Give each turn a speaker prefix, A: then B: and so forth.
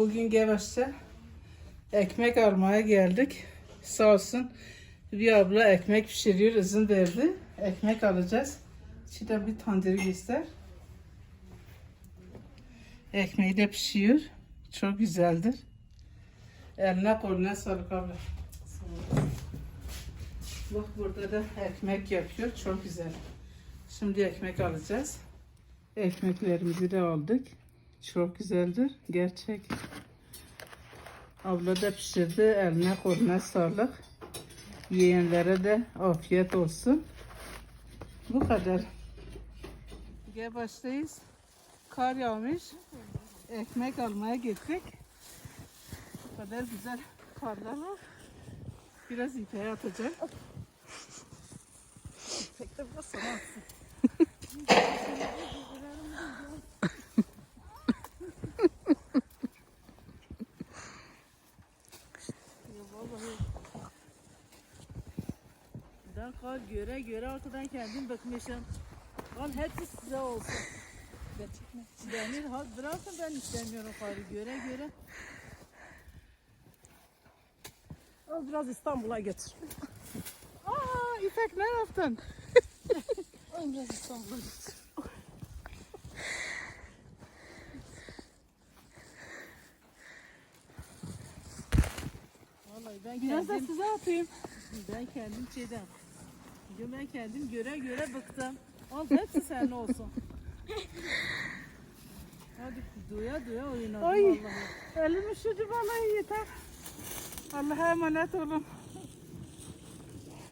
A: Bugün Gevaş'ta ekmek almaya geldik. Sağ olsun bir abla ekmek pişiriyor, izin verdi. Ekmek alacağız. Şurada bir tandırı göster. Ekmeği de pişiyor. Çok güzeldir. Eline koluna sağlık abla. Bak burada da ekmek yapıyor. Çok güzel. Şimdi ekmek alacağız. Ekmeklerimizi de aldık. Çok güzeldir. Gerçek. Abla da pişirdi. Eline koluna sağlık. Yiyenlere de afiyet olsun. Bu kadar. Gel başlayız. Kar yağmış. Ekmek almaya gittik. Bu kadar güzel karlar var. Biraz ipeye atacak.
B: Pek de biraz sana atsın. Vallahi ben kar göre göre arkadan kendim bakmışım. Al hepsi size olsun. Gerçekten. Demir ha bırakın ben istemiyorum karı göre göre. Al biraz İstanbul'a götür.
A: Aa İpek ne yaptın?
B: Al biraz İstanbul'a götür. Ben
A: Biraz da
B: kendim,
A: size atayım.
B: ben kendim şeyden, ben kendim göre göre bıktım. Al hepsi senin olsun. Hadi duya duya oynadım
A: Ay.
B: vallahi.
A: Elim üşüdü vallahi yeter. Allah'a emanet olun.